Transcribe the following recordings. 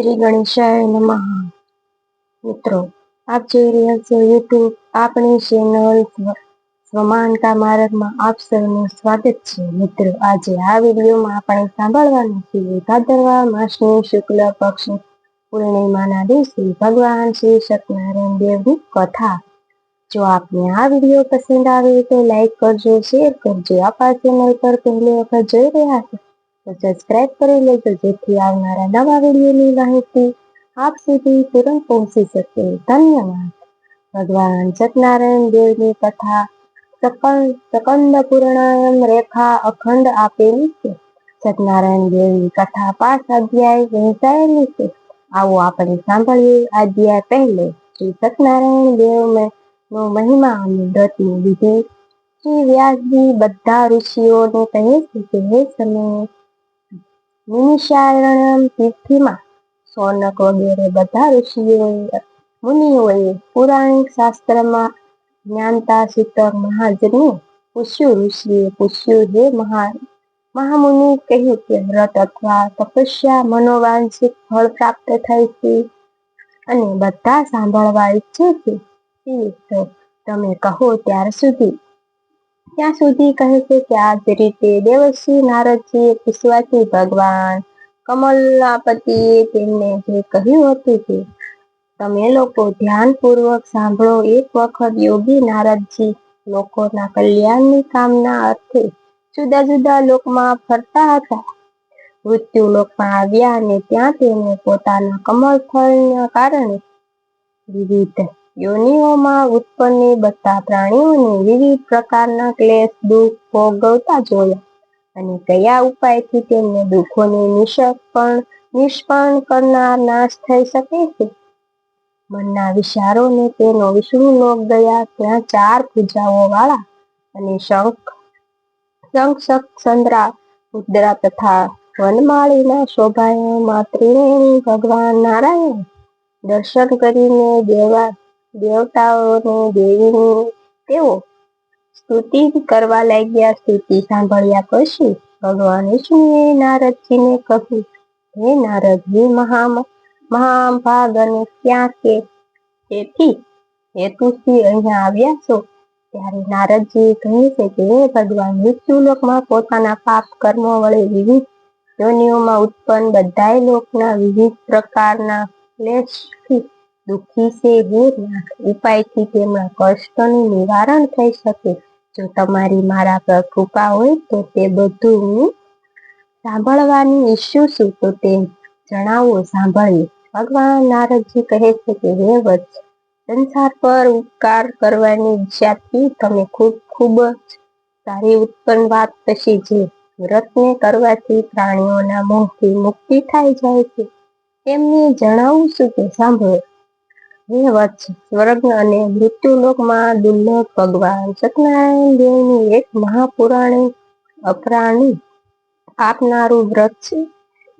શ્રી ગણેશાય નમઃ. મિત્રો, આપ જોઈ રહ્યા છો યુટ્યુબ આપણી ચેનલ સમાનતા માર્ગમાં આપ સૌનું સ્વાગત છે. મિત્રો, આજે આ વિડીયોમાં આપણે સાંભળવાનું છે ભાદરવા માસની શુક્લ પક્ષ, પૂર્ણિમાના દિવસે ભગવાન શ્રી સત્યનારાયણ દેવની કથા. જો આપને આ વીડિયો પસંદ આવે તો લાઈક કરજો, શેર કરજો. આપણા ચેનલ પર પહેલી વખત જોઈ રહ્યા છો તો સબસ્ક્રાઇબ કરી લેજો જેથી આવનારા નવા વિડીયોની માહિતી આપ સુધી તુરંત પહોંચી શકે ધન્યવાદ ભગવાન સત્યનારાયણ દેવની કથા સકંદ પૂર્ણાયમ રેખા અખંડ આપેલી છે સત્યનારાયણ દેવની કથા પાંચ અધ્યાય વહેંચાયેલી છે આવો આપણે સાંભળીએ અધ્યાય પહેલે શ્રી સત્યનારાયણ દેવ નો મહિમા અને વ્રતની વિધિ શ્રી વ્યાસજી બધા ઋષિઓને કહે છે કે હે સમયે નિમિષારણ્યમ તીર્થિમાં સોનક વગેરે બધા ઋષિઓએ મુનિઓએ પુરાણિક શાસ્ત્રમાં જ્ઞાનતા સૂતક મહાજને પૂછ્યું, ઋષિએ પૂછ્યું, હે મહા, મહામુનિ, કહ્યું કે વ્રત અથવા તપસ્યા મનોવાંછિત ફળ પ્રાપ્ત થાય છે અને બધા સાંભળવા ઈચ્છે છે. તો તમે કહો ત્યાર સુધી ત્યાં સુધી કહે છે કે આ જ રીતે દેવશ્રી નારદજીએ પૂછવાથી ભગવાન કમલાપતિએ તેમને જે કહ્યું હતું કે તમે લોકો ધ્યાનપૂર્વક સાંભળો, એક વખત યોગી નારદજી લોકોના કલ્યાણની કામના અર્થે જુદા જુદા લોકમાં ફરતા હતા. મૃત્યુ લોકમાં આવ્યા અને ત્યાં તેમને પોતાના કમળ ફળના કારણે વિવિધ યોનિઓમાં ઉત્પન્ન બધા પ્રાણીઓને વિવિધ પ્રકારના ક્લેશ, દુઃખ ભોગવતા જોયા અને કયા ઉપાયથી તેમને દુઃખોને નિષ્પણ નિષ્પણ કરનાર નાશ થઈ શકે છે? મનના વિચારોને તેનો વિષ્ણુ લોક ગયા ત્યાં ચાર પૂજાઓ વાળા અને શંખ શંખ સંદ્રા મુદ્રા તથા વનમાળીના શોભાયમાં ત્રિવેણી ભગવાન નારાયણ દર્શન કરીને દેવા દેવતાઓને, દેવીની તેઓ સ્તુતિ કરવા લાગ્યા. સ્તુતિ સાંભળ્યા પછી ભગવાન વિષ્ણુએ નારદજીને કહ્યું, હે નારદજી મહા મહાભાગ ક્યાં કે? તેથી હેતુથી અહીંયા આવ્યા છો, ત્યારે નારદજી કહે છે કે હે ભગવાન, મૃત્યુલોકમાં પોતાના પાપ કર્મો વડે વિવિધ યોનિઓમાં ઉત્પન્ન બધાય લોકના વિવિધ પ્રકારના ક્લેશથી દુઃખી છે હે ઉપાયથી તેમના કષ્ટનું નિવારણ થઈ શકે. જો તમારી મારા પર કૃપા હોય તો તે બધું હું સાંભળવાની ઈચ્છું છું. તો તે જણાવો, સાંભળીએ. ભગવાન નારદજી કહે છે કે, હે વત્સ, સંસાર પર ઉપકાર કરવાની ઈચ્છાથી તમે ખૂબ ખૂબ જ સારી ઉત્પન્ન વાત પછી જે વ્રતને કરવાથી પ્રાણીઓના મોહથી મુક્તિ થાય જાય છે. તેમને જણાવું છું કે, સાંભળો હે છે. સ્વર્ગ અને મૃત્યુલોકમાં દુર્લભ ભગવાન સત્યનારાયણ દેવની એક મહાપુરાણી અપરાણી આપનારું વ્રત છે.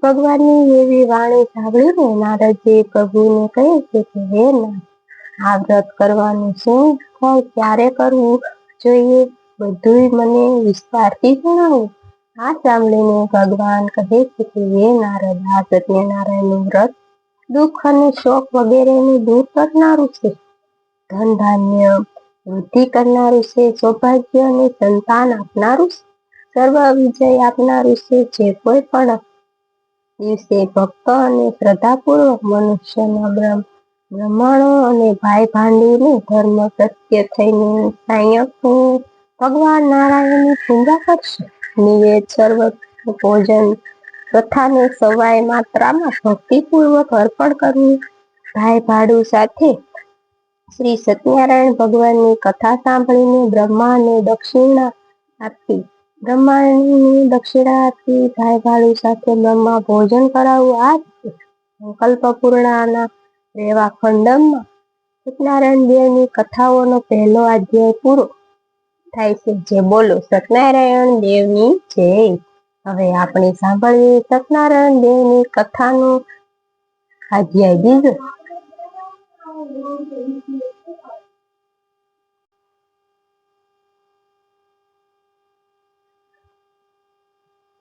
ભગવાનની એવી વાણી સાંભળીને નારદજી પ્રભુને કહે છે કે, હે ના આ વ્રત કરવાનું શું ફળ ક્યારે કરવું જોઈએ? બધું મને વિસ્તારથી જણાવો. આ સાંભળીને ભગવાન કહે છે કે, હે નારદ, આ સત્યનારાયણનું વ્રત દુઃખ અને શોક વગેરેને દૂર કરનારું છે. ધન ધાન્ય, વૃદ્ધિ કરનારું છે, સૌભાગ્ય અને સંતાન આપનારું છે. સર્વ વિજય આપનારું છે, જે કોઈ પણ દિવસે ભક્ત અને શ્રદ્ધાપૂર્વક મનુષ્યના બ્રહ્મ, બ્રહ્માણો અને ભાઈ ભાંડીને ધર્મ સત્ય થઈને સાયક ભગવાન નારાયણની પૂજા કરશે. નિવેદ સર્વ ભોજન કથાને સવાય માત્રામાં ભક્તિપૂર્વક અર્પણ કરવું. ભાઈ ભાડુ સાથે શ્રી સત્યનારાયણ ભગવાનની કથા સાંભળીને બ્રહ્માને દક્ષિણા આપી. બ્રહ્માની દક્ષિણા આપી ભાઈ ભાડુ સાથે બ્રહ્મા ભોજન કરાવવું. આ સંકલ્પ પૂર્ણાના રેવા ખંડમમાં સત્યનારાયણ દેવની કથાઓનો પહેલો અધ્યાય પૂરો થાય છે. જે બોલો, સત્યનારાયણ દેવની જય. હવે આપણે સાંભળીએ સત્યનારાયણ દેવની કથાનું અધ્યાય બીજો.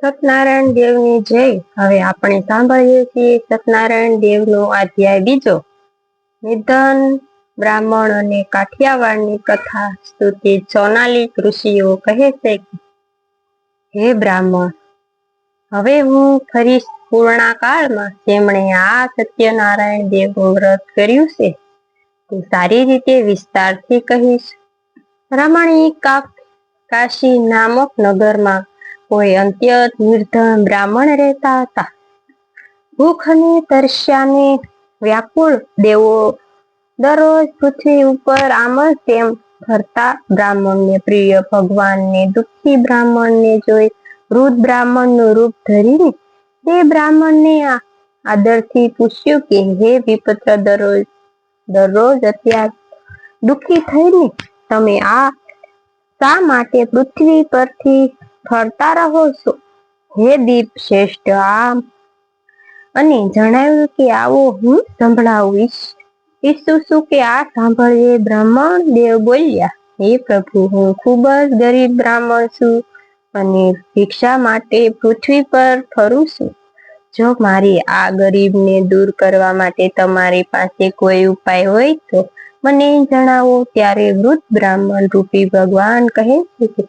સત્યનારાયણ દેવની જય. હવે આપણે સાંભળીએ છીએ સત્યનારાયણ દેવનો અધ્યાય બીજો. નિધન, બ્રાહ્મણ અને કાઠિયાવાડની કથા સ્તુતિ સોનાલી ઋષિઓ કહે છે હે બ્રાહ્મણ હવે હું ફરી પૂર્ણા કાળમાં જેમણે આ સત્યનારાયણ દેવનું વ્રત કર્યું છે, તે સારી રીતે વિસ્તારથી કહીશ. રમણીક કાશી નામક નગરમાં કોઈ અંત્યત નિર્ધન બ્રાહ્મણ રહેતા હતા. ભૂખ અને તરસ્યાને વ્યાકુળ દેવો દરરોજ પૃથ્વી ઉપર આમ તેમ ફરતા બ્રાહ્મણને પ્રિય ભગવાનને દુઃખી બ્રાહ્મણને જોઈ વૃદ્ધ બ્રાહ્મણનું રૂપ ધરીને તે બ્રાહ્મણને આદરથી પૂછ્યું કે, હે વિપત્ર દરરોજ દરરોજ અત્યાર દુઃખી થઈને તમે આ શા માટે પૃથ્વી પરથી ફરતા રહો છો? હે દીપ શ્રેષ્ઠ, આમ. અને જણાવ્યું કે, આવો હું સંભળાવીશ ઈચ્છું છું કે આ સાંભળીએ બ્રાહ્મણ દેવ બોલ્યા, હે પ્રભુ, હું ખૂબ જ ગરીબ બ્રાહ્મણ છું. અને ભિક્ષા માટે પૃથ્વી પર ફરું છું. જો મારી આ ગરીબને દૂર કરવા માટે તમારી પાસે કોઈ ઉપાય હોય તો મને જણાવો ત્યારે વૃદ્ધ બ્રાહ્મણ રૂપી ભગવાન કહે છે કે,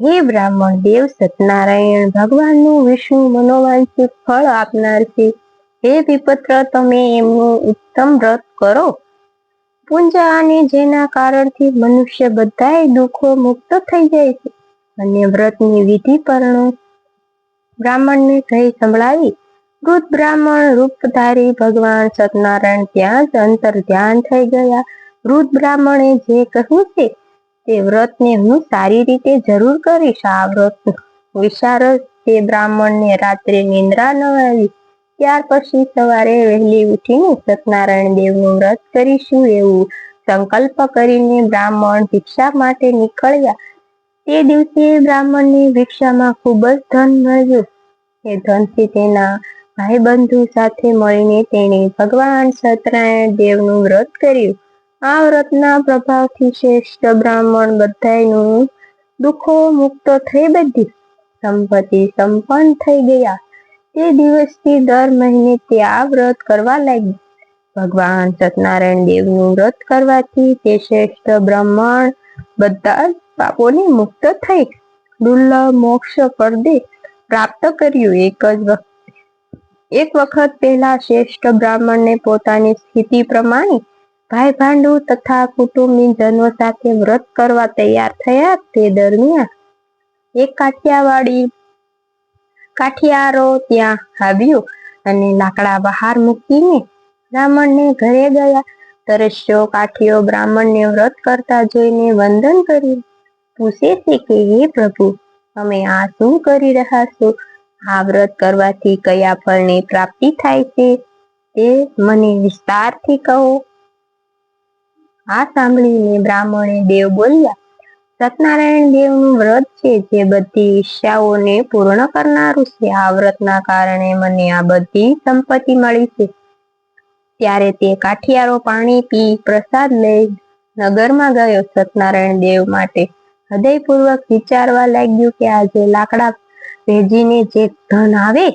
હે બ્રાહ્મણ દેવ સત્યનારાયણ, ભગવાનનું વિષ્ણુ મનોવાંછિત ફળ આપનાર છે. હે વિપત્ર, તમે એમનું ઉત્તમ વ્રત કરો. પૂંજા અને જેના કારણથી મનુષ્ય બધાય દુઃખો મુક્ત થઈ જાય છે. અને વ્રતની વિધિ પરણો બ્રાહ્મણને કહી સંભળાવી વૃદ્ધ બ્રાહ્મણ રૂપધારી ભગવાન સત્યનારાયણ ત્યાં જ અંતર ધ્યાન થઈ ગયા. વૃદ્ધ બ્રાહ્મણે જે કહ્યું છે, તે વ્રતને હું સારી રીતે જરૂર કરીશ. આ વ્રત વિશારદ તે બ્રાહ્મણને રાત્રે નિંદ્રા ન આવી ત્યાર પછી સવારે વહેલી ઉઠીને સત્યનારાયણ દેવનું વ્રત કરીશું એવું સંકલ્પ કરીને બ્રાહ્મણ ભિક્ષા માટે નીકળ્યા. તે દિવસે બ્રાહ્મણને ભિક્ષામાં ખૂબ જ ધન મળ્યું. એ ધનથી તેના ભાઈબંધુ સાથે મળીને તેણે ભગવાન સત્યનારાયણ દેવનું વ્રત કર્યું. આ વ્રતના પ્રભાવથી શ્રેષ્ઠ બ્રાહ્મણ બધાનું દુઃખો મુક્ત થઈ બધી. સંપત્તિ સંપન્ન થઈ ગયા. તે દિવસથી દર મહિને તે આ વ્રત કરવા લાગી. ભગવાન સત્યનારાયણ દેવનું વ્રત કરવાથી તે શ્રેષ્ઠ બ્રાહ્મણ બધા જ પાપોને મુક્ત થઈ દુર્લભ મોક્ષ પરદે પ્રાપ્ત કર્યું એક જ વખત. એક વખત પહેલા શ્રેષ્ઠ બ્રાહ્મણને પોતાની સ્થિતિ પ્રમાણે ભાઈ ભાંડુ તથા કુટુંબીજનો સાથે વ્રત કરવા તૈયાર થયા તે દરમિયાન એક કાઠિયાવાડી કાઠિયારો ત્યાં આવ્યો અને લાકડા બહાર મૂકીને બ્રાહ્મણને ઘરે ગયા. તરસ્યો કાઠિયો બ્રાહ્મણને વ્રત કરતા જોઈને વંદન કર્યું. પૂછે છે કે, હે પ્રભુ, તમે આ શું કરી રહ્યા છો? આ વ્રત કરવાથી કયા ફળની પ્રાપ્તિ થાય છે? તે મને વિસ્તારથી કહો. આ સાંભળીને બ્રાહ્મણે દેવ બોલ્યા, સત્યનારાયણ દેવનું વ્રત છે જે બધી ઈચ્છાઓને પૂર્ણ કરનારું છે. આ વ્રતના કારણે મને આ બધી સંપત્તિ મળી છે. ત્યારે તે કાઠિયારો પાણી પી પ્રસાદ લઈ નગરમાં ગયો સત્યનારાયણ દેવ માટે. હૃદયપૂર્વક વિચારવા લાગ્યું કે આજે લાકડા ભેજીને જે ધન આવે,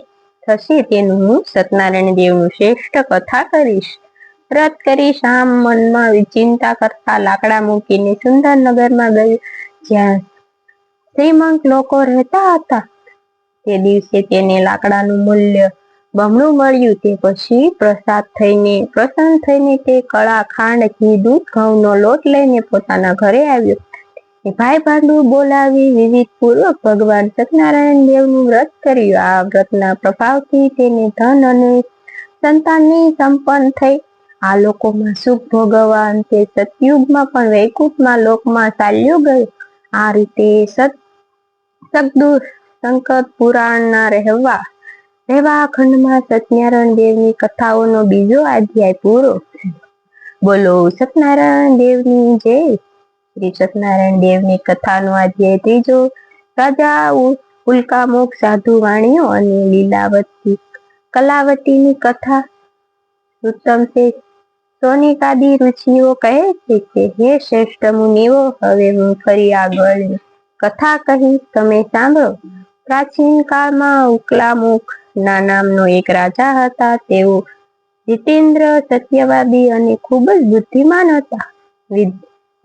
થશે તેનું હું સત્યનારાયણ દેવનું શ્રેષ્ઠ કથા કરીશ. વ્રત કરીશ આમ મનમાં ચિંતા કરતા લાકડા મૂકીને સુંદરનગરમાં ગયું જ્યાં શ્રીમંત લોકો રહેતા હતા. તે દિવસે તેને લાકડાનું મૂલ્ય બમણું મળ્યું, તે પછી પ્રસાદ થઈને, પ્રસન્ન થઈને તે કળા ખાંડ ઘી, દૂધ, ઘઉંનો લોટ લઈને પોતાના ઘરે આવ્યો. ભાઈ ભાંડુ બોલાવી વિવિધ પૂર્વક ભગવાન સત્યનારાયણ દેવનું વ્રત કર્યું. આ વ્રતના પ્રભાવથી તેને ધન અને સંતાનની સંપન્ન થઈ. આ લોકોમાં સુખ ભોગવવા તે સતયુગમાં પણ વૈકુંઠમાં લોકમાં ચાલ્યો ગયો. આ રીતે સત સદુર સંકટ પુરાણના રહેવા રહેવા ખંડમાં સત્યનારાયણ દેવની કથાઓનો બીજો અધ્યાય પૂરો બોલો, સત્યનારાયણ દેવની જય. શ્રી સત્યનારાયણ દેવની કથાનો અધ્યાય ત્રીજો. રાજા ઉલ્કામુખ સાધુ વાણીઓ અને લીલાવતી કલાવતીની કથા. ઉત્તમ છે. સોનિકાદી ઋષિઓ કહે છે કે, હે શ્રેષ્ઠ મુનિઓ, હવે હું ફરી આગળ કથા કહી તમે સાંભળો. પ્રાચીન કાળમાં ઉકલામુખ ના નામનો એક રાજા હતા. તેઓ જીતેન્દ્ર સત્યવાદી અને ખૂબ જ બુદ્ધિમાન હતા.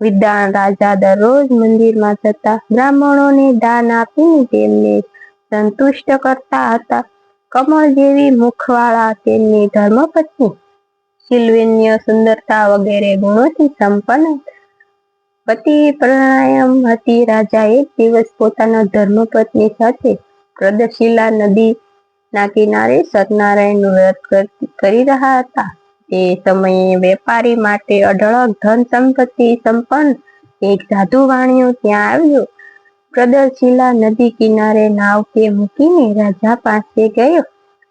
વિદ્વાન રાજા દરરોજ મંદિરમાં જતા બ્રાહ્મણોને દાન આપીને તેમને સંતુષ્ટ કરતા હતા. કમળ જેવી મુખવાળા તેમની ધર્મપત્ની શિલ્વેન્ય સુંદરતા વગેરે ગુણોથી સંપન્ન પતિ પ્રણાયમ હતી રાજા એક દિવસ પોતાના ધર્મપત્ની સાથે પ્રદશિલા નદી ના કિનારે સત્યનારાયણનું વ્રત કરી રહ્યા હતા. તે સમયે વેપારી માટે અઢળક ધન સંપત્તિ સંપન્ન એક સાધુ વાણિયો ત્યાં આવ્યો. પ્રદરશિલા નદી કિનારે નાવ કે મૂકીને રાજા પાસે ગયો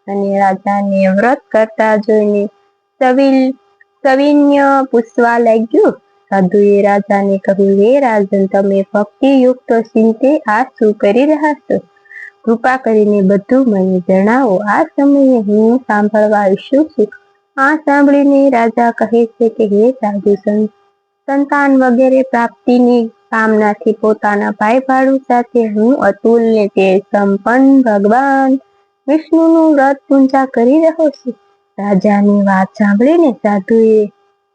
અને રાજાને વ્રત કરતા જોઈને સવિલ, સવિન્ય પૂછવા લાગ્યું, સાધુએ રાજાને કહ્યું, હે રાજન, તમે ભક્તિયુક્ત ચિંતે આ શું કરી રહ્યા છો. કૃપા કરીને બધું મને જણાવો. આ સમયે હું સાંભળવા ઈચ્છું છું. આ સાંભળીને રાજા કહે છે કે, હે સાધુ સંતાન વગેરે પ્રાપ્તિની કામનાથી પોતાના ભાઈ ભાડુ સાથે હું અતુલ ને તે સંપન્ન ભગવાન વિષ્ણુનું વ્રત પૂજા કરી રહ્યો છું. રાજાની વાત સાંભળીને સાધુએ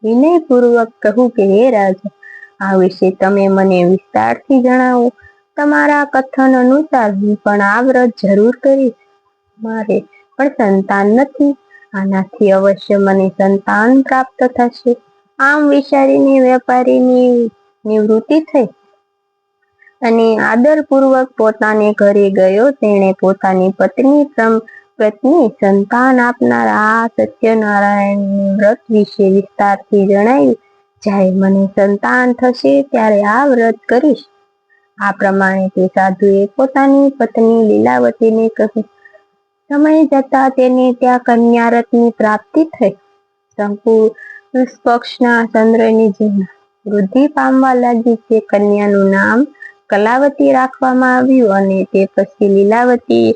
વિનયપૂર્વક કહ્યું કે, હે રાજા, આ વિશે તમે મને વિસ્તારથી જણાવો. તમારા કથન અનુસાર હું પણ આ વ્રત જરૂર કરીશ. મારે પણ સંતાન નથી. આનાથી અવશ્ય મને સંતાન પ્રાપ્ત થશે. આમ વિચારીને વેપારીની નિવૃત્તિ થઈ અને આદરપૂર્વક પોતાને ઘરે ગયો. તેણે પોતાની પત્ની પત્ની સંતાન આપનાર આ સત્યનારાયણ વ્રત વિશે વિસ્તારથી જણાવ્યું જ્યારે મને સંતાન થશે ત્યારે આ વ્રત કરીશ. આ પ્રમાણે તે સાધુએ પોતાની પત્ની લીલાવતીને કહ્યું સમય જતા તેને ત્યાં કન્યારથની પ્રાપ્તિ થઈ. શંકુ નિષ્પક્ષના ચંદ્રની જેમ વૃદ્ધિ પામવા લાગી તે કન્યાનું નામ કલાવતી રાખવામાં આવ્યું અને તે પછી લીલાવતી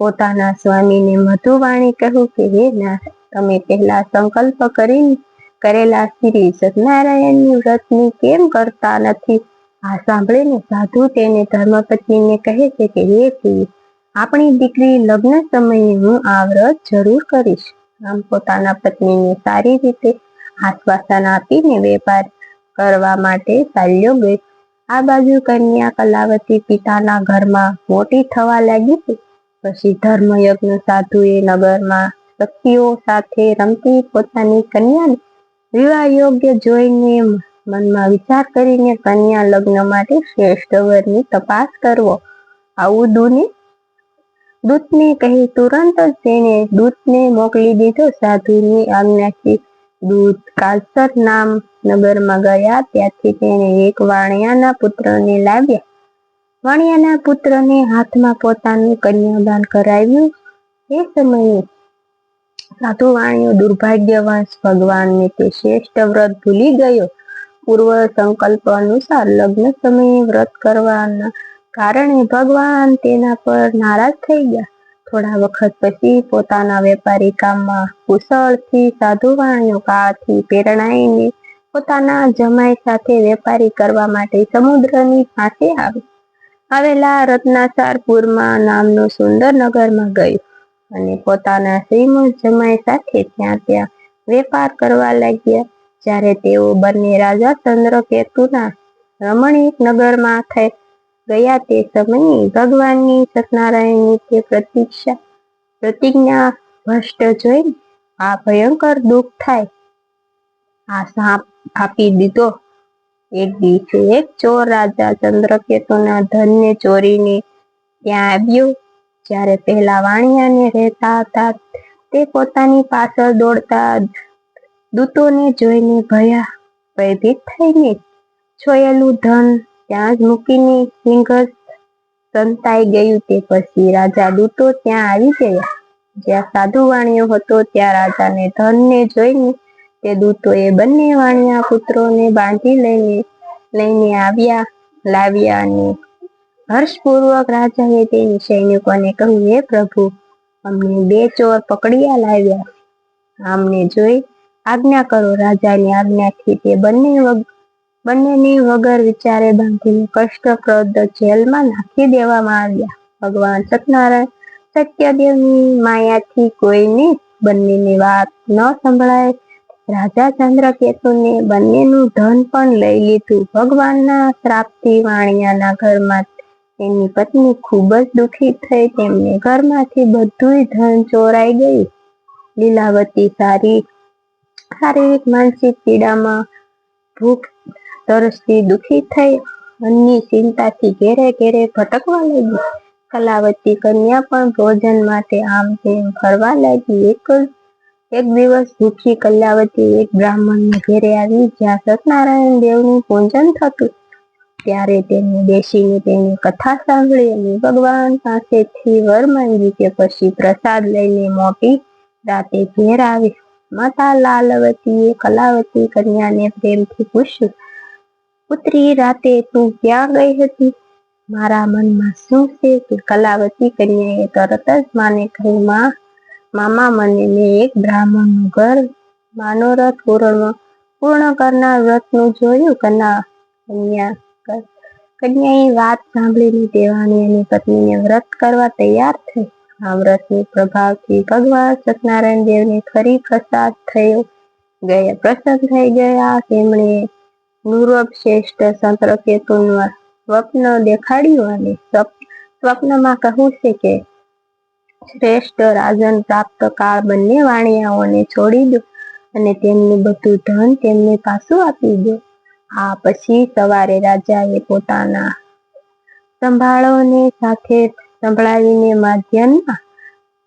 પોતાના સ્વામીને મધુવાણી કહ્યું કે, હે ના તમે પહેલા સંકલ્પ કરીને કરેલા શ્રી સત્યનારાયણની વ્રતની કેમ કરતા નથી? આ સાંભળીને સાધુ તેને ધર્મપત્નીને કહે છે કે, હે પ્રિય આપણી દીકરી લગ્ન સમયે હું આ વ્રત જરૂર કરીશ. આમ પોતાના પત્નીને સારી રીતે આશ્વાસન આપીને વેપાર કરવા માટે ચાલ્યો ગયો. આ બાજુ કન્યા કલાવતી પિતાના ઘરમાં મોટી થવા લાગી છે પછી ધર્મયજ્ઞ સાધુએ નગરમાં શક્તિઓ સાથે રમતી પોતાની કન્યાને વિવાહ યોગ્ય જોઈને મનમાં વિચાર કરીને કન્યા લગ્ન માટે શ્રેષ્ઠ વરની તપાસ કરવો. આવું દૂને દૂતને કહી તુરંત જ તેણે દૂતને મોકલી દીધો. સાધુની આજ્ઞાથી દૂત કાલસર નામ નગરમાં ગયા. ત્યાંથી તેણે એક વાણિયાના પુત્રને લાવ્યા. વાણિયાના પુત્રને હાથમાં પોતાનું કન્યાદાન કરાવ્યું. એ સમયે સાધુ વાણિયો દુર્ભાગ્યવશ ભગવાનને તે શ્રેષ્ઠ વ્રત ભૂલી ગયો. પૂર્વ સંકલ્પ અનુસાર લગ્ન સમયે વ્રત કરવાના કારણે ભગવાન તેના પર નારાજ થઈ ગયા. થોડા વખત પછી પોતાના વેપારી કામમાં કુશળથી સાધુવાણીઓ કાળથી પ્રેરણાઈને પોતાના જમાઈ સાથે વેપારી કરવા માટે સમુદ્રની પાસે આવી. આવેલા રત્નાસારપુરમાં નામનો સુંદર નગરમાં ગયું અને પોતાના શ્રીમંત જમાઈ સાથે ત્યાં ત્યાં વેપાર કરવા લાગ્યા. જ્યારે તેઓ બંને રાજા ચંદ્રકેતુના રમણીક નગરમાં થઈ ગયા તે સમયે ભગવાનની સત્યનારાયણની તે પ્રતિક્ષા, પ્રતિજ્ઞા, ભ્રષ્ટ જોઈ આ ભયંકર દુઃખ થાય, આ સાપ આપી દીધો. એક દિવસે એક ચોર રાજા ચંદ્રકેતુના ધનને ચોરીને ત્યાં આવ્યો, જ્યારે પહેલા વાણિયાને રહેતા હતા, તે પોતાની પાછળ દોડતા દૂતોને જોઈને ભયા, ભયભીત થઈને છોયેલું ધન ત્યાં જ મૂકીને સિંઘસ સંતાઈ ગયું તે પછી રાજા દૂતો ત્યાં આવી ગયા. જ્યાં સાધુ વાણિયો હતો ત્યાં રાજાને ધનને જોઈને તે દૂતોએ બંને વાણિયા પુત્રોને બાંધી લઈને લઈને આવ્યા, લાવ્યા અને હર્ષપૂર્વક રાજાએ તેની સૈનિકોને કહ્યું, હે પ્રભુ, અમને બે ચોર પકડ્યા લાવ્યા. આમને જોઈ આજ્ઞા કરો, રાજાની આજ્ઞાથી તે બંને બંનેની વગર વિચારે બાંધીને કષ્ટપ્રદ જેલમાં નાખી દેવામાં આવ્યા. ભગવાન સત્યનારાયણ સત્યદેવની માયાથી કોઈને બંનેની વાત ન સંભળાય. રાજા ચંદ્રકેતુને બંનેનું ધન પણ લઈ લીધું. ભગવાનના શ્રાપથી વાણિયાના ઘરમાં તેમની પત્ની ખૂબ જ દુઃખી થઈ. તેમને ઘરમાંથી બધુંય ધન ચોરાઈ ગયું. લીલાવતી સારી, શારીરિક, માનસિક પીડામાં ભૂખ તરસથી દુખી થઈ, મનની ચિંતાથી ઘેરે ઘેરે ભટકવા લાગી. કલાવતી કન્યા પણ ભોજન માટે આમ તેમ ફરવા લાગી. એક એક દિવસ ભૂખી કલાવતી એક બ્રાહ્મણના ઘેરે આવી, જ્યાં સત્યનારાયણ દેવનું પૂજન થતું. ત્યારે તેને બેસીને તેની કથા સાંભળી અને ભગવાન પાસેથી વર માંગી કે પછી પ્રસાદ લઈને મોટી રાતે ઘેર આવી. માતા લાલવતીએ કલાવતી કન્યાને પ્રેમથી પૂછ્યું પુત્રી રાતે તું ક્યાં ગઈ હતી? મારા મનમાં શું છે કે કલાવતી કન્યાએ તરત જ માને કહ્યું મામા મને મેં એક બ્રાહ્મણનું ઘર માનોરથ પૂર્ણ પૂર્ણ કરનાર વ્રતનું જોયું કના કન્યા કન્યાએ વાત સાંભળીને દેવાણી અને પત્નીને વ્રત કરવા તૈયાર થઈ. આ વ્રતની પ્રભાવથી ભગવાન સત્યનારાયણ દેવને ફરી પ્રસાદ થયો. ગયા પ્રસન્ન થઈ ગયા. તેમણે નુરબ શ્રેષ્ઠ સ્વપ્ન દેખાડ્યું અને સ્વપ્નમાં કહ્યું છે કે, શ્રેષ્ઠ રાજન પ્રાપ્ત કાળ બંને વાણિયાઓને છોડી દો અને તેમનું બધું ધન તેમને પાછું આપી દો. આ પછી સવારે રાજાએ પોતાના સંભાળોને સાથે સંભળાવીને માધ્યમમાં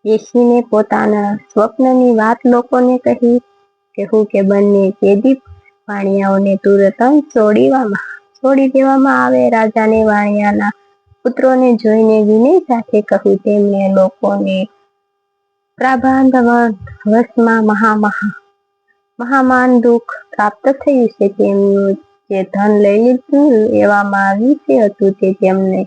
બેસીને પોતાના સ્વપ્નની વાત લોકોને કહી, કહ્યું કે બંને કેદી વાણિયાઓને તુરત છોડીવામાં છોડી દેવામાં આવે. રાજાને વાણિયાના પુત્રોને જોઈને વિનય સાથે કહ્યું તેમણે લોકોને પ્રાભાંત વશમાં મહા મહા, મહામાન દુઃખ પ્રાપ્ત થયું છે. તેમનું જે ધન લઈ લીધું લેવામાં આવ્યું છે હતું તે તેમને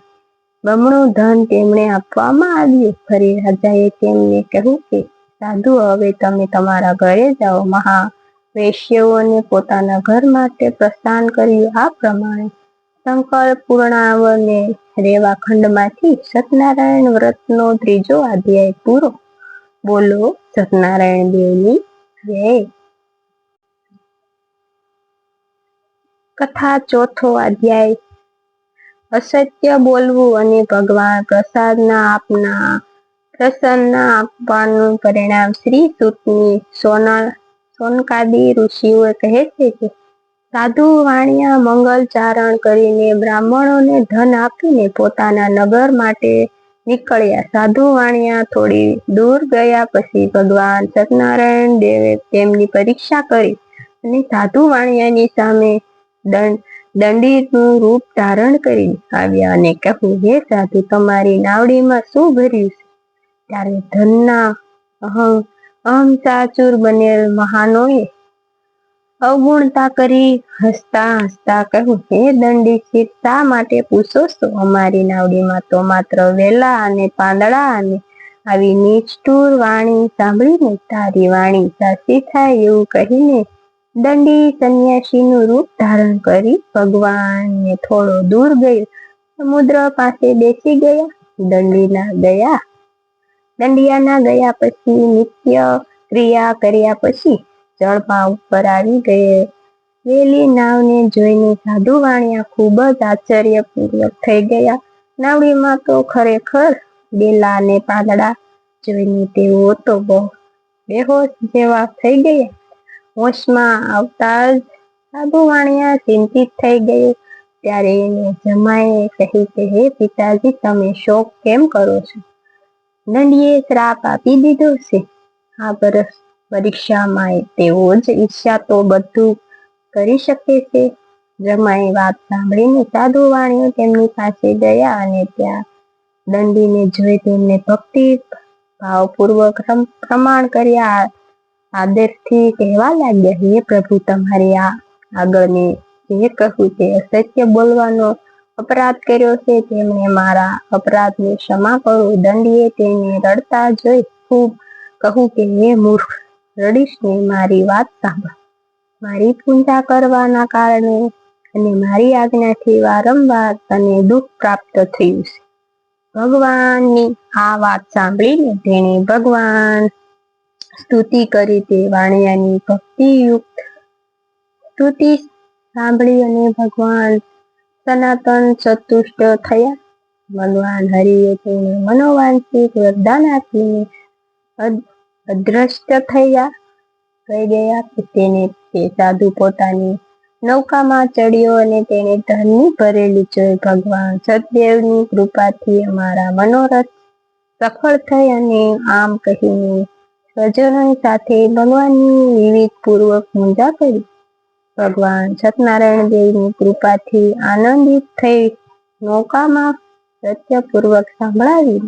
બમણું ધન તેમણે આપવામાં આવ્યું. ફરી રાજાએ તેમને કહ્યું કે, સાધુ, હવે તમે તમારા ઘરે જાઓ. મહા વૈશ્યઓને પોતાના ઘર માટે પ્રસ્થાન કર્યું. આ પ્રમાણે શંકર પૂર્ણાવને રેવા ખંડમાંથી સત્યનારાયણ વ્રતનો ત્રીજો અધ્યાય પૂરો. બોલો, સત્યનારાયણ દેવની જય. કથા ચોથો અધ્યાય. અસત્ય બોલવું અને ભગવાન પ્રસાદના આપના, પ્રસન્ન આપવાનું પરિણામ શ્રી સુતની સોના સોનકાદી ઋષિઓએ કહે છે કે, સાધુ વાણિયા મંગલ ચારણ કરીને બ્રાહ્મણોને ધન આપીને પોતાના નગર માટે નીકળ્યા. સાધુ વાણિયા થોડી દૂર ગયા પછી ભગવાન સત્યનારાયણ દેવે તેમની પરીક્ષા કરી અને સાધુ વાણિયાની સામે દંડીનું રૂપ ધારણ કરી આવ્યા અને કહ્યું, હે સાધુ, તમારી નાવડીમાં શું ભર્યું છે? ત્યારે ધનના અહં અહમ ચાચુર બનેલ મહાનોએ અવગુણતા કરી હસતા હસતા કહ્યું, હે દંડી શીત શા માટે પૂછો છો? અમારી નાવડીમાં તો માત્ર વેલા અને પાંદડા અને આવી નિષ્ઠુર વાણી સાંભળીને તારી વાણી સાચી થાય એવું કહીને દંડી સંન્યાસીનું રૂપ ધારણ કરી ભગવાનને થોડો દૂર ગયો સમુદ્ર પાસે બેસી ગયા, દંડીના ગયા દંડિયાના ગયા પછી નિત્ય ક્રિયા કર્યા પછી જળમાં ઉપર આવી ગયે. વેલી નાવને જોઈને સાધુ વાણિયા ખૂબ જ આશ્ચર્યપૂર્વક થઈ ગયા. નાવડીમાં તો ખરેખર બેલા અને પાંદડા જોઈને તેઓ તો બહુ બેહોશ જેવા થઈ ગયા. હોશમાં આવતા જ સાધુ વાણિયા ચિંતિત થઈ ગયો. ત્યારે એને જમાએ કહી કે, હે પિતાજી, તમે શોક કેમ કરો છો? દંડીએ શ્રાપ આપી દીધો છે. આ વર્ષ પરીક્ષામાં તેઓ જ ઈચ્છા તો બધું કરી શકે છે. જમાએ વાત સાંભળીને સાધુ વાણીઓ તેમની પાસે ગયા અને ત્યાં દંડીને જોઈ તેમને ભક્તિ ભાવપૂર્વક પ્રમાણ કર્યા. આદરથી કહેવા લાગ્યા, હે પ્રભુ, તમારી આ આગળની જે કહ્યું તે અસત્ય બોલવાનો અપરાધ કર્યો છે, તેમણે મારા અપરાધને ક્ષમા કરો, દંડીએ તેને રડતા જોઈ ખૂબ કહું કે, હે મૂર્ખ, રડીશ મારી વાત સાંભળ. મારી પૂજા કરવાના કારણે અને મારી આજ્ઞાથી વારંવાર તને દુઃખ પ્રાપ્ત થયું છે. ભગવાનની આ વાત સાંભળીને તેણે ભગવાન સ્તુતિ કરી તે વાણિયાની ભક્તિયુક્ત સ્તુતિ સાંભળી અને ભગવાન સનાતન સંતુષ્ટ થયા. ભગવાન હરિએ તેને મનોવાંછિત વરદાન આપીને અદ- અદ્રષ્ટ થયા. કહી ગયા તેને તે સાધુ પોતાની નૌકામાં ચડ્યો અને તેને ધનની ભરેલી જોઈ ભગવાન સદદેવની કૃપાથી અમારા મનોરથ સફળ થઈ અને આમ કહીને સ્વજનો સાથે ભગવાનની વિવિધ પૂર્વક પૂજા કરી. ભગવાન સત્યનારાયણ દેવની કૃપાથી આનંદિત થઈ નૌકામાં સત્યપૂર્વક સંભળાવી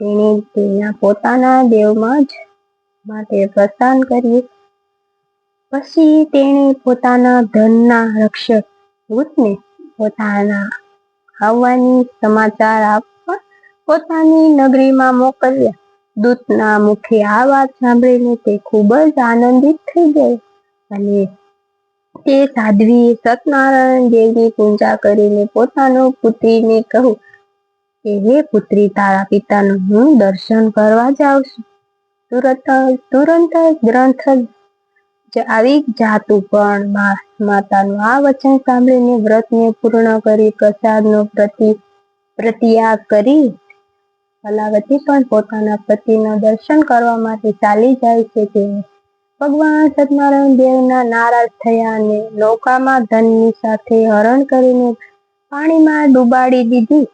તેણે તેના પોતાના દેવમાં જ માટે પ્રસ્થાન કર્યું. પછી તેણે પોતાના ધનના રક્ષક ભૂતને પોતાના આવવાની સમાચાર આપવા પોતાની નગરીમાં મોકલ્યા. દૂતના મુખે આ વાત સાંભળીને તે ખૂબ જ આનંદિત થઈ ગયો અને તે સાધ્વીએ સતનારાયણ દેવની પૂજા કરીને પોતાનો પુત્રીને કહું, કે હે પુત્રી, તારા પિતાનું હું દર્શન કરવા જાઉં છું. તુરત તુરંત ગ્રંથ જ આવી જાતું, પણ માતાનું આ વચન સાંભળીને વ્રતને પૂર્ણ કરી પ્રસાદનો પ્રતિ, પ્રતિયાગ કરી. કલાવતી પણ પોતાના પતિના દર્શન કરવા માટે ચાલી જાય છે. તેને ભગવાન સત્યનારાયણ દેવના નારાજ થયા અને નૌકામાં ધનની સાથે હરણ કરીને પાણીમાં ડુબાડી દીધી.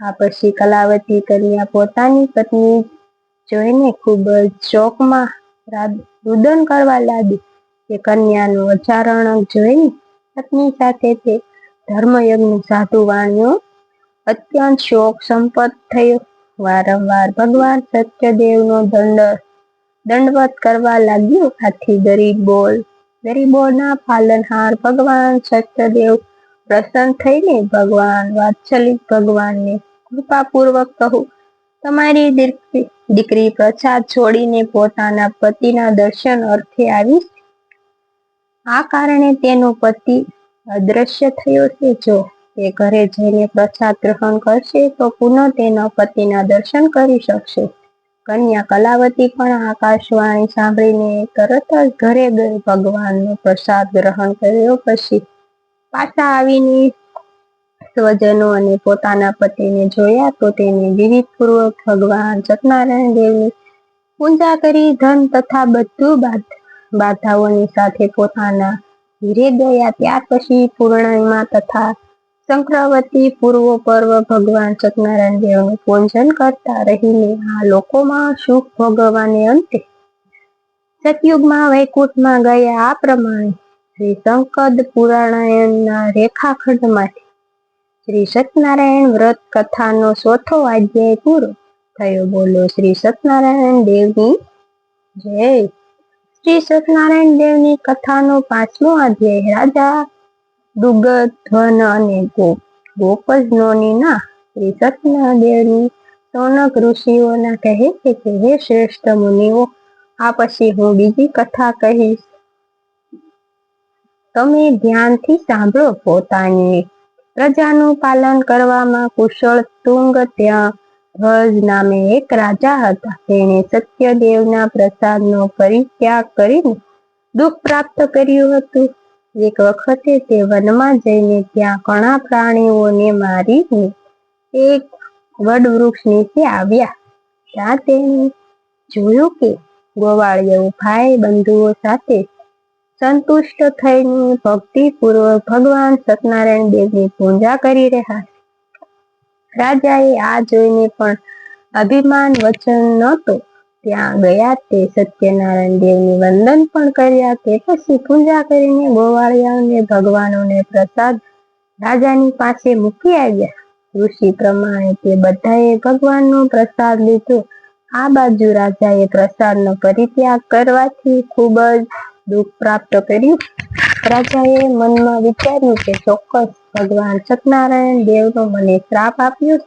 આ પછી કલાવતી કન્યા પોતાની પત્ની જોઈને ખૂબ જ શોકમાં રુદન કરવા લાગી તે કન્યાનું અચારણ જોઈને પત્ની સાથે તે ધર્મયજ્ઞ સાધુ વાણ્યો અત્યંત શોક સંપત થયો. વારંવાર ભગવાન સત્યદેવનો દંડ દંડવત કરવા લાગ્યો. આથી ગરીબોલ ગરીબોના પાલનહાર ભગવાન શક્તદેવ પ્રસન્ન થઈને ભગવાન, વાત્સલિક ભગવાનને કૃપાપૂર્વક કહું. તમારી દીકરી પ્રસાદ છોડીને પોતાના પતિના દર્શન અર્થે આવી. આ કારણે તેનો પતિ અદ્રશ્ય થયો છે. જો તે ઘરે જઈને પ્રસાદ ગ્રહણ કરશે, તો પુનઃ તેના પતિના દર્શન કરી શકશે. કન્યા કલાવતી પણ આકાશવાણી સાંભળીને તરત જ ઘરે ગઈ ભગવાનનો પ્રસાદ ગ્રહણ કર્યો પછી પાછા આવીને સ્વજનો અને પોતાના પતિને જોયા તો તેને વિધિપૂર્વક ભગવાન સત્યનારાયણ દેવની પૂજા કરી, ધન તથા બધું બાદ- બાધાઓની સાથે પોતાના ઘીરે ગયા. ત્યાર પછી પૂર્ણિમા તથા સંક્રાવતી પૂર્વ પર્વ ભગવાન સત્યનારાયણ દેવનું પૂજન કરતા રહીને આ લોકોમાં સુખ ભોગવવાને અંતે સતયુગમાં વૈકુંઠમાં ગયા આ પ્રમાણે શ્રી સંકદ પુરાણાયણના રેખાખંડમાંથી શ્રી સત્યનારાયણ વ્રત કથાનો ચોથો અધ્યાય પૂરો થયો. બોલો શ્રી સત્યનારાયણ દેવની જય. શ્રી સત્યનારાયણ દેવની કથાનો પાંચમો અધ્યાય રાજા દુર્ગધ્વન અને ગોપ ગોપજનોની શ્રી સત્યનારાયણ દેવની સોનક ઋષિઓના કહે છે કે, હે શ્રેષ્ઠ મુનિઓ, આ પછી હું બીજી કથા કહીશ. તમે ધ્યાનથી સાંભળો પોતાની. પ્રજાનું પાલન કરવામાં કુશળ તુંગ ત્યાં ધ્વજ નામે એક રાજા હતા. તેણે સત્યદેવના પ્રસાદનો પરિત્યાગ કરીને દુઃખ પ્રાપ્ત કર્યું હતું. એક વખતે તે વનમાં જઈને ત્યાં ઘણા પ્રાણીઓને મારીને એક વડવૃક્ષ નીચે આવ્યા. ત્યાં તેણે જોયું કે ગોવાળિયો ભાઈ બંધુઓ સાથે સંતુષ્ટ થઈને ભક્તિપૂર્વક ભગવાન સત્યનારાયણ દેવની પૂજા કરી રહ્યા છે. રાજાએ આ જોઈને પણ અભિમાન વચન નહોતો ત્યાં ગયા તે સત્યનારાયણ દેવની વંદન પણ કર્યા તે પછી પૂજા કરીને ગોવાળિયાઓને ભગવાનોને પ્રસાદ રાજાની પાસે મૂકી આવ્યા. ઋષિ પ્રમાણે તે બધાએ ભગવાનનો પ્રસાદ લીધો. આ બાજુ રાજાએ પ્રસાદનો પરિત્યાગ કરવાથી ખૂબ જ દુઃખ પ્રાપ્ત કર્યું. રાજાએ મનમાં વિચાર્યું કે ચોક્કસ ભગવાન સત્યનારાયણ દેવનો મને શ્રાપ આપ્યો.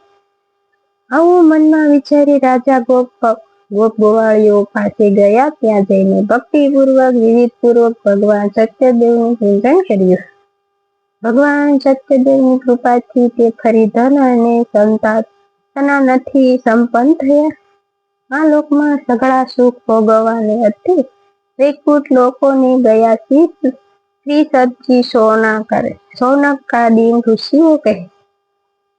આવું મનમાં વિચારી રાજા ગોપ ગોપ પાસે ગયા ત્યાં જઈને ભક્તિપૂર્વક વિધિપૂર્વક ભગવાન સત્યદેવનું પૂજન કર્યું. ભગવાન સત્યદેવની કૃપાથી તે ફરી ધન અને સંતાન તના નથી, સંપન્ન થયા. આ લોકમાં સઘળા સુખ ભોગવવાને અર્થે વૈકુટ લોકોની ગયા શ્રી સબજી સોના કરે સોનક કાદીન ઋષિઓ કહે.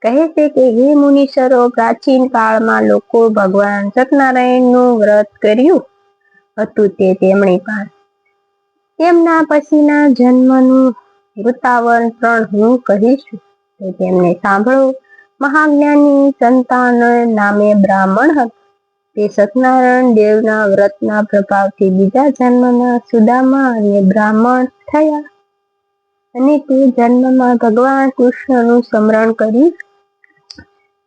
કહે છે કે, હે મુનીશ્વરો પ્રાચીન કાળમાં લોકો ભગવાન સત્યનારાયણનું વ્રત કર્યું હતું તે તેમની પાસે તેમના પછીના જન્મનું વૃતાવરણ પણ હું કહીશું. તે તેમને સાંભળો મહાજ્ઞાની સંતાન નામે બ્રાહ્મણ હતો. તે સત્યનારાયણ દેવના વ્રતના પ્રભાવથી બીજા જન્મના સુદામા અને બ્રાહ્મણ થયા. અને તે જન્મમાં ભગવાન કૃષ્ણનું સ્મરણ કરી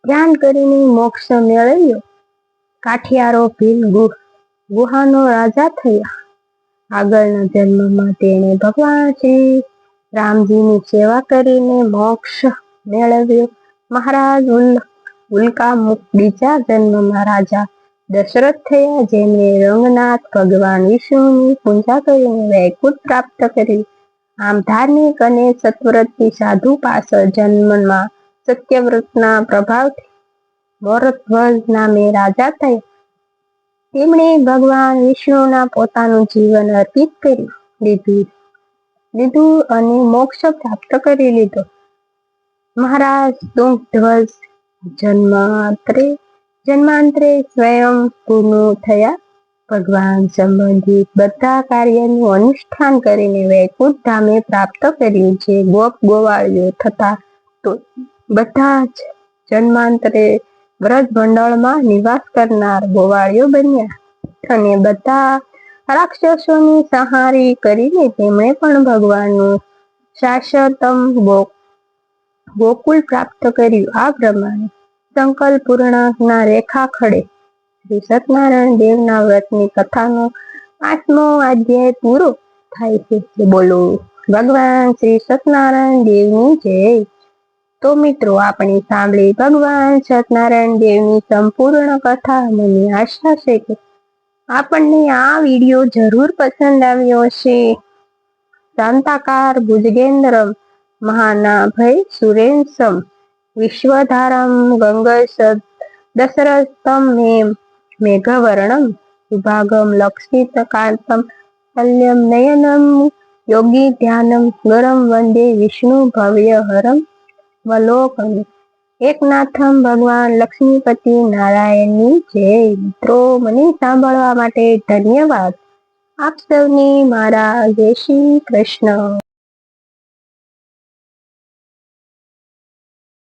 ધ્યાન કરીને મોક્ષ મેળવ્યો. કાઠિયારો, ભીલ ગુહાનો રાજા થયા. આગળના જન્મમાં તેણે ભગવાન શ્રી રામજીની સેવા કરીને મોક્ષ મેળવ્યો. મહારાજ ઉલ્કા બીજા જન્મમાં રાજા દશરથ થયા જેમણે રંગનાથ ભગવાન વિષ્ણુની પૂજા કરીને વૈકુંઠ પ્રાપ્ત કરી. આમ ધાર્મિક અને સત્વ્રતી સાધુ પાસે જન્મમાં સત્યવ્રતના પ્રભાવથી મોરધ્વજ નામે રાજા થયા. તેમણે ભગવાન વિષ્ણુના પોતાનું જીવન અર્પિત કરી લીધું. લીધું અને મોક્ષ પ્રાપ્ત કરી લીધો. મહારાજ ધ્વજ જન્માંતરે જન્માંતરે સ્વયં પૂર્ણ થયા. ભગવાન સંબંધિત બધા કાર્યનું અનુષ્ઠાન કરીને વૈકુંઠ ધામે પ્રાપ્ત કર્યું છે ગોપ ગોવાળીઓ થતા તો બધા જ જન્માંતરે વ્રજ ભંડોળમાં નિવાસ કરનાર ગોવાળીઓ બન્યા. અને બધા રાક્ષસોની સહારી કરીને તેમણે પણ ભગવાનનું શાશ્વતમ ગોકુલ પ્રાપ્ત કર્યું. આ પ્રમાણે સંકલ્પ પૂર્ણના રેખા ખડે શ્રી સત્યનારાયણ દેવના વ્રતની કથાનો આઠમો અધ્યાય પૂરો થાય છે. બોલો, ભગવાન શ્રી સત્યનારાયણ દેવની જય. તો મિત્રો, આપણે સાંભળી ભગવાન સત્યનારાયણ દેવની સંપૂર્ણ કથા મને આશા છે કે આપણને આ વીડિયો જરૂર પસંદ આવ્યો હશે. શાંતાકાર ભુજગેન્દ્રમ મહાનાભય સુરેન્સમ વિશ્વધારમ ગંગસદ દશરથમ મેઘવર્ણમ વિભાગમ લક્ષિતકાંતમ શલ્યમ નયનમ યોગી ધ્યાનમ ગરમ વંદે વિષ્ણુ ભવ્ય હરમ વલોકન એકનાથમ ભગવાન લક્ષ્મીપતિ નારાયણની જય. મિત્રો, મને સાંભળવા માટે ધન્યવાદ. આપ સૌને મારા જય શ્રી કૃષ્ણ.